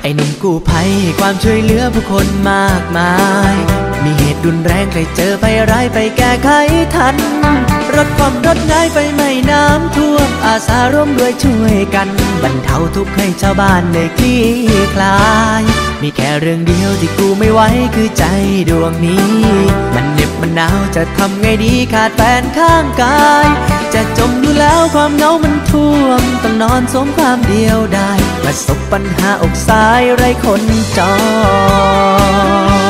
ให้นุ่มกู้ภัยความช่วยเหลือผู้คนมากมาย มีเหตุรุนแรงใครเจอไปร้ายไปแก้ไขทัน รถความรถง่ายไฟไหม้น้ำท่วมอาสาร่วมด้วยช่วยกัน บรรเทาทุกข์ให้ชาวบ้านได้คลี่คลาย มีแค่เรื่องเดียวที่กูไม่ไหวคือใจดวงนี้ มันเหน็บมันหนาวจะทำไงดีขาดแฟนข้างกาย จะจมอยู่แล้วความเหงามันท วมต้องนอนสมความเดียวได้ประสบปัญหาอกสายไรคนจอ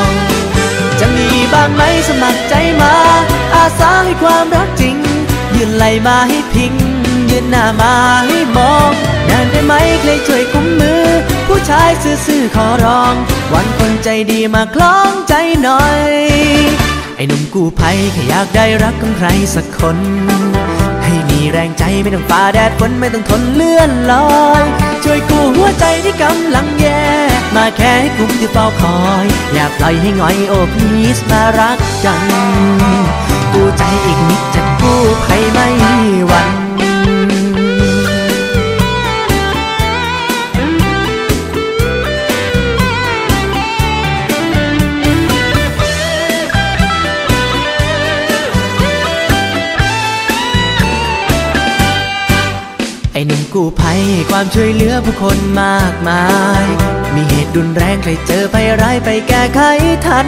งจะมีบ้างไหมสมัครใจมา อาสาให้ความรักจริง ยืนไหลมาให้พิง ยืนหน้ามาให้มองนานได้ไหมใครช่วยกุมมือ ผู้ชายซื่อๆขอร้อง วันคนใจดีมาคล้องใจหน่อย ไอ้หนุ่มกู้ภัยแค่อยากได้รักของใครสักคน มีแรงใจไม่ต้องฝ่าแดดฝนไม่ต้องทนเลื่อนลอย ช่วยกู้หัวใจที่กำลังแย่ มาแค่ให้กลุ่มที่เฝ้าคอย อย่าปล่อยให้หงอยโอ้พีสมารักกัน กูใจอีกนิดจะกู้ใครไม่ หนไอ้หนุ่มกู้ภัยความช่วยเหลือผู้คนมากมาย มีเหตุรุนแรงใครเจอไปร้ายไปแก้ไขทัน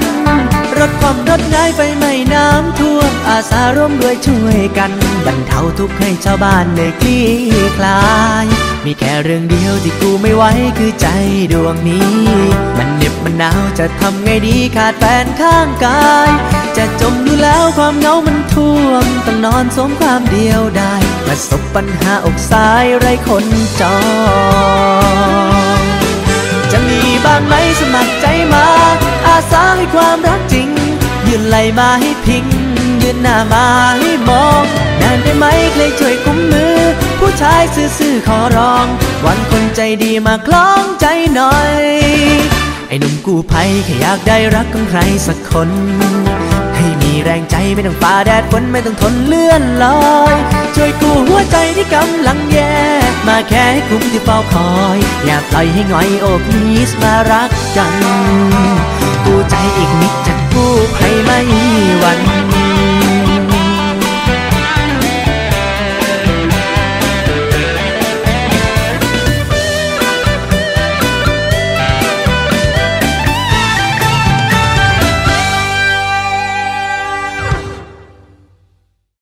รถความรถง่ายไฟไหม้น้ำท่วมอาสาร่วมด้วยช่วยกันบรรเทาทุกข์ให้ชาวบ้านได้คลี่คลาย มีแค่เรื่องเดียวที่กูไม่ไหวคือใจดวงนี้ มันเหน็บมันหนาวจะทำไงดีขาดแฟนข้างกาย จะจมอยู่แล้วความเหงามันท่วมต้องนอนสมความเดียวได้ ประสบปัญหาอกสายไรคนจอง จะมีบ้างไหมสมัครใจมา อาสาให้ความรักจริง ยืนไหลมาให้พิง ยืนหน้ามาให้มองนานได้ไหมใครช่วยกุมมือ ผู้ชายซื่อๆขอร้อง วันคนใจดีมาคล้องใจหน่อย ไอ้หนุ่มกู้ภัยแค่อยากได้รักของใครสักคน ให้มีแรงใจไม่ต้องฝ่าแดดฝนไม่ต้องทนเลื่อนลอยช่วยกู้หัวใจที่กำลังแย่ มาแค่ให้กลุ่มที่เฝ้าคอย อย่าปล่อยให้หงอยโอบนิสมารักกัน กู้ใจอีกนิดจะกู้ใครไม่หวั่น